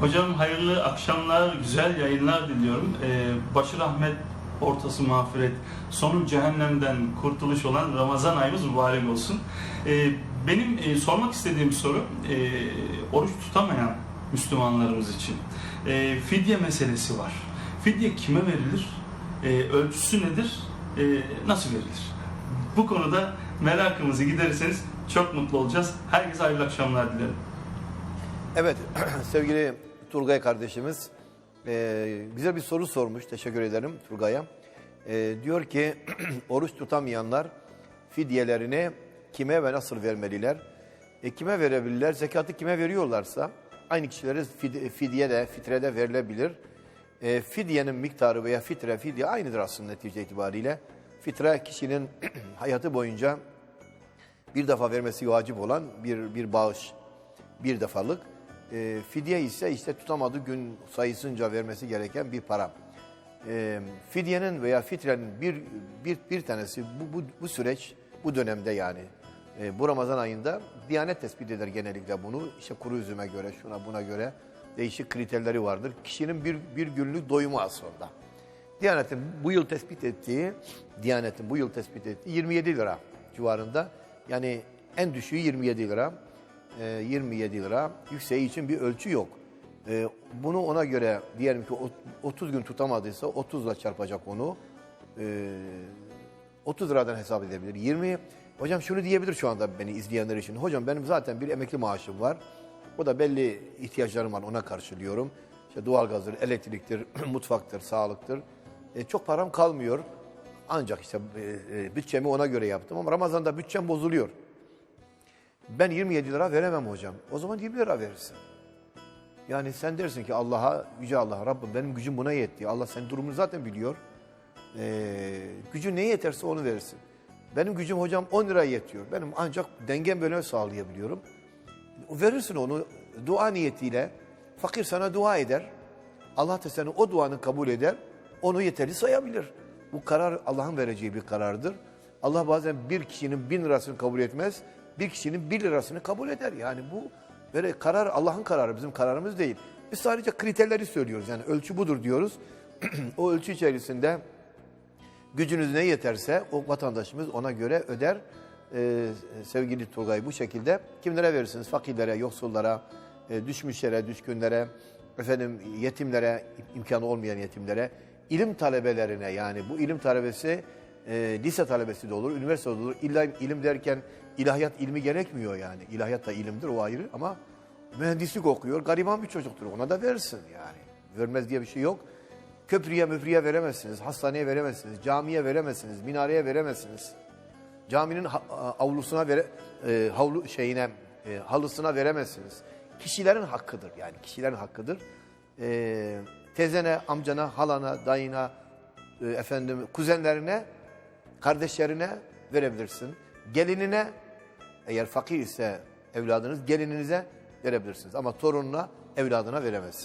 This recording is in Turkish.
Hocam hayırlı akşamlar, güzel yayınlar diliyorum. Ee, başı rahmet, ortası mağfiret, sonu cehennemden kurtuluş olan Ramazan ayımız mübarek olsun. Ee, benim e, sormak istediğim soru, e, oruç tutamayan Müslümanlarımız için. E, fidye meselesi var. Fidye kime verilir? E, ölçüsü nedir? E, nasıl verilir? Bu konuda merakımızı giderirseniz çok mutlu olacağız. Herkese hayırlı akşamlar dilerim. Evet, sevgili Turgay kardeşimiz e, güzel bir soru sormuş. Teşekkür ederim Turgay'a. E, diyor ki oruç tutamayanlar fidyelerini kime ve nasıl vermeliler? E, kime verebilirler? Zekatı kime veriyorlarsa aynı kişilere fid- fidye de fitre de verilebilir. E, fidyenin miktarı veya fitre fidye aynıdır aslında netice itibariyle. Fitre kişinin hayatı boyunca bir defa vermesi vacip olan bir, bir bağış, bir defalık. E, fidye ise işte tutamadığı gün sayısınca vermesi gereken bir para. E, fidyenin veya fitrenin bir, bir, bir tanesi bu, bu, bu süreç, bu dönemde yani e, bu Ramazan ayında Diyanet tespit eder genellikle bunu. İşte kuru üzüme göre, şuna buna göre değişik kriterleri vardır. Kişinin bir, bir günlük doyumu aslında. Diyanet'in bu yıl tespit ettiği, Diyanet'in bu yıl tespit ettiği 27 lira civarında. Yani en düşüğü 27 lira. Ee, 27 lira. Yükseği için bir ölçü yok. Ee, bunu ona göre diyelim ki ot- 30 gün tutamadıysa 30 ile çarpacak onu. Ee, 30 liradan hesap edebilir. 20 Hocam şunu diyebilir şu anda beni izleyenler için. Hocam benim zaten bir emekli maaşım var. O da belli ihtiyaçlarım var ona karşılıyorum. İşte doğalgazdır, elektriktir, mutfaktır, sağlıktır. E, çok param kalmıyor. Ancak işte e, e, bütçemi ona göre yaptım ama Ramazan'da bütçem bozuluyor. Ben 27 lira veremem hocam. O zaman 20 lira verirsin. Yani sen dersin ki Allah'a, Yüce Allah'a Rabbim benim gücüm buna yetti. Allah senin durumunu zaten biliyor. Ee, gücün neye yeterse onu verirsin. Benim gücüm hocam 10 lira yetiyor. Benim ancak dengem böyle sağlayabiliyorum. Verirsin onu dua niyetiyle. Fakir sana dua eder. Allah da senin o duanı kabul eder. Onu yeterli sayabilir. Bu karar Allah'ın vereceği bir karardır. Allah bazen bir kişinin bin lirasını kabul etmez. Bir kişinin bir lirasını kabul eder. Yani bu böyle karar Allah'ın kararı bizim kararımız değil. Biz sadece kriterleri söylüyoruz. Yani ölçü budur diyoruz. o ölçü içerisinde gücünüz ne yeterse o vatandaşımız ona göre öder. Ee, sevgili Turgay bu şekilde kimlere verirsiniz? Fakirlere, yoksullara, e, düşmüşlere, düşkünlere, efendim yetimlere, imkanı olmayan yetimlere, ilim talebelerine yani bu ilim talebesi e, lise talebesi de olur, üniversite de olur. İlla ilim derken ilahiyat ilmi gerekmiyor yani. İlahiyat da ilimdir o ayrı ama mühendislik okuyor, gariban bir çocuktur. Ona da verirsin yani. Vermez diye bir şey yok. Köprüye müprüye veremezsiniz, hastaneye veremezsiniz, camiye veremezsiniz, minareye veremezsiniz. Caminin avlusuna vere, e, havlu şeyine e, halısına veremezsiniz. Kişilerin hakkıdır yani kişilerin hakkıdır. E, tezene, amcana, halana, dayına, e, efendim kuzenlerine, kardeşlerine verebilirsin. Gelinine eğer fakir ise evladınız gelininize verebilirsiniz ama torununa, evladına veremezsiniz.